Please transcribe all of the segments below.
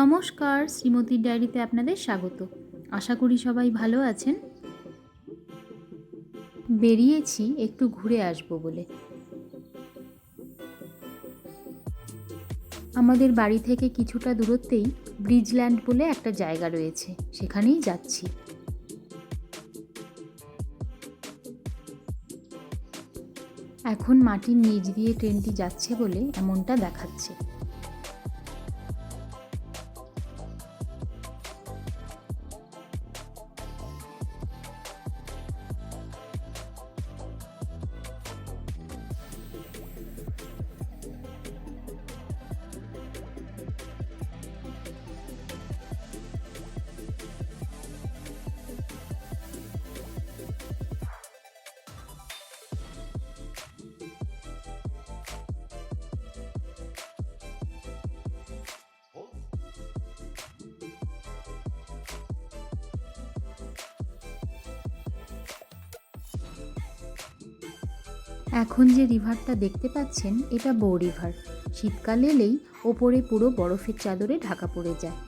নমস্কার, শ্রীমতীর ডায়েরিতে আপনাদের স্বাগত। আশা করি সবাই ভালো আছেন। বেরিয়েছি, একটু ঘুরে আসব বলে। আমাদের বাড়ি থেকে কিছুটা দূরত্বেই ব্রিজল্যান্ড বলে একটা জায়গা রয়েছে, সেখানেই যাচ্ছি। এখন মাটির নিচ দিয়ে ট্রেনটি যাচ্ছে বলে এমনটা দেখাচ্ছে। এখন যে রিভারটা দেখতে পাচ্ছেন, এটা বৌ রিভার শীতকাল এলেই ওপরে পুরো বরফের চাদরে ঢাকা পড়ে যায়।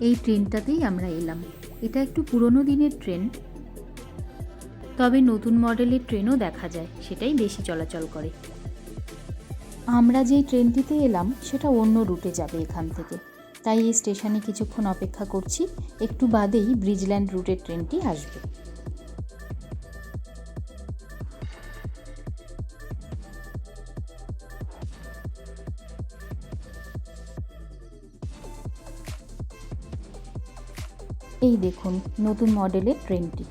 এই ট্রেনটাতেই আমরা এলাম। এটা একটু পুরনো দিনের ট্রেন। তবে নতুন মডেলের ট্রেনও দেখা যায়, সেটাই বেশি চলাচল করে। আমরা যেই ট্রেনটিতে এলাম, সেটা অন্য রুটে যাবে এখান থেকে। তাই এই স্টেশনে কিছুক্ষণ অপেক্ষা করছি, একটু বাদেই ব্রিজল্যান্ড রুটের ট্রেনটি আসবে। এই দেখুন নতুন মডেলের ট্রেনটি।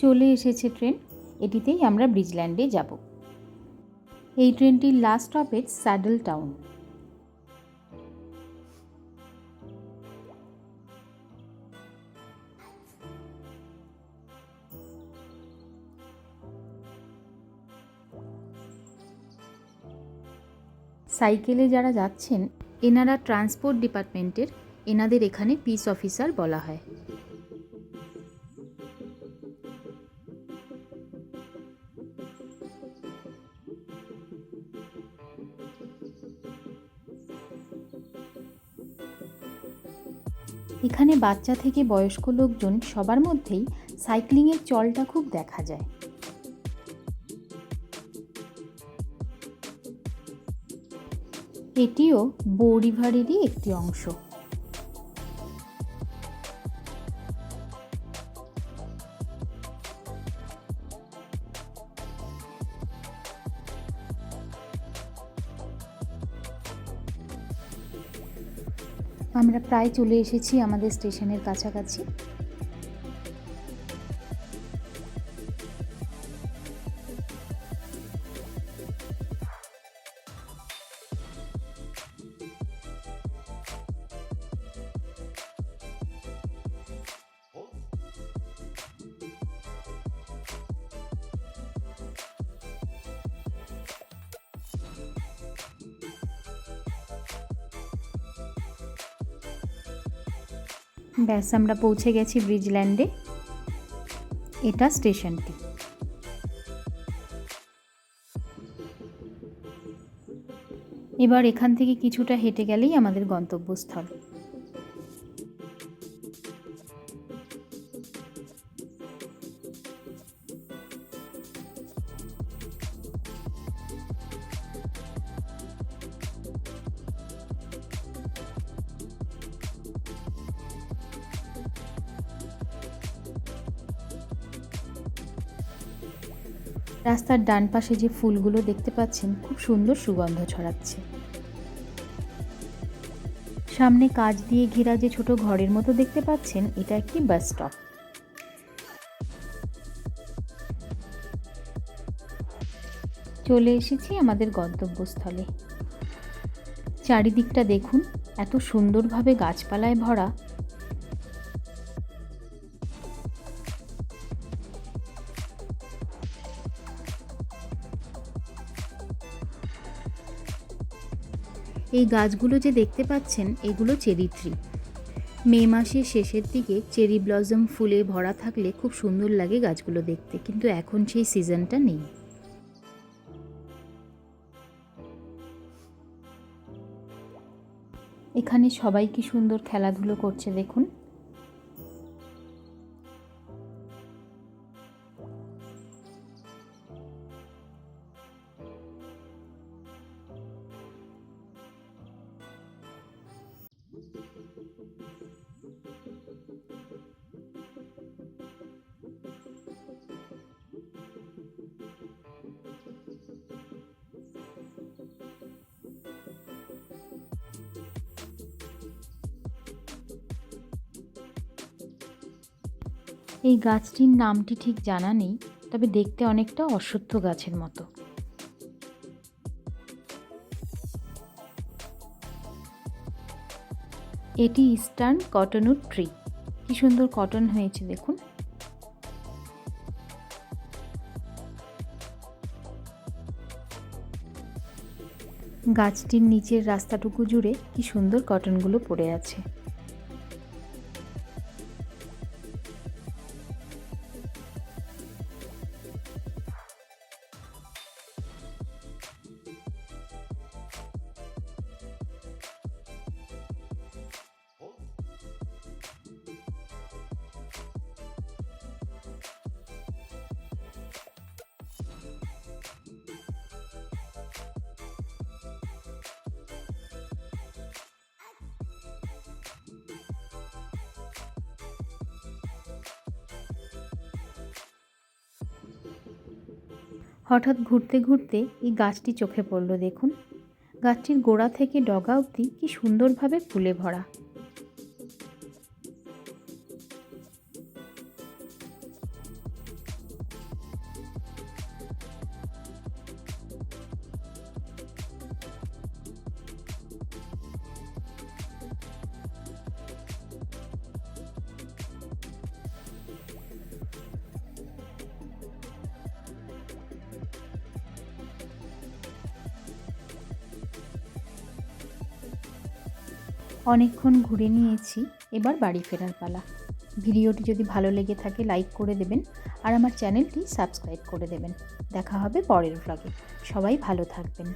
চলে এসেছে ট্রেন, এটিতেই আমরা ব্রিজল্যান্ডে যাব। এই ট্রেনটির লাস্ট স্টপেজ স্যাডেল টাউন সাইকেলে যারা যাচ্ছেন, এনারা ট্রান্সপোর্ট ডিপার্টমেন্টের, এনাদের এখানে পিস অফিসার বলা হয়। এখানে বাচ্চা থেকে বয়স্ক লোকজন সবার মধ্যেই সাইক্লিংয়ের চলটা খুব দেখা যায়। এটিও বৌ একটি অংশ। আমরা প্রায় চলে এসেছি আমাদের স্টেশনের কাছাকাছি। ব্যাস, আমরা পৌঁছে গেছি ব্রিজল্যান্ডে। এটা স্টেশনটি। এবার এখান থেকে কিছুটা হেঁটে গেলেই আমাদের গন্তব্যস্থল। রাস্তার ডান পাশে যে ফুলগুলো দেখতে পাচ্ছেন, খুব সুন্দর সুগন্ধ ছড়াচ্ছে। সামনে কাজ দিয়ে ঘেরা যে ছোট ঘরের মতো দেখতে পাচ্ছেন, এটা একটি বাস স্টপ। চলে এসেছি আমাদের গন্তব্যস্থলে। চারিদিকটা দেখুন, এত সুন্দরভাবে গাছপালায় ভরা এই গাছগুলো যে দেখতে পাচ্ছেন, এগুলো চেরি ট্রি। মে মাসের শেষের দিকে চেরি ব্লজম ফুলে ভরা থাকলে খুব সুন্দর লাগে গাছগুলো দেখতে, কিন্তু এখন সেই সিজনটা নেই। এখানে সবাই কি সুন্দর খেলাধুলো করছে দেখুন। এই গাছটির নামটি ঠিক জানা নেই, তবে দেখতে অনেকটা অশ্বত্থ গাছের মতো। এটি ইস্টার্ন কটনউড ট্রি। কি সুন্দর কটন হয়েছে দেখুন। গাছটির নিচের রাস্তাটুকু জুড়ে কি সুন্দর কটনগুলো পড়ে আছে। হঠাৎ ঘুরতে ঘুরতে এই গাছটি চোখে পড়ল, দেখুন। গাছটির গোড়া থেকে ডগা অবধি কি সুন্দরভাবে ফুলে ভরা। অনেকক্ষণ ঘুরে নিয়েছি, এবার বাড়ি ফেরার পালা। ভিডিওটি যদি ভালো লেগে থাকে, লাইক করে দেবেন আর আমার চ্যানেলটি সাবস্ক্রাইব করে দেবেন। দেখা হবে পরের ব্লগে সবাই ভালো থাকবেন।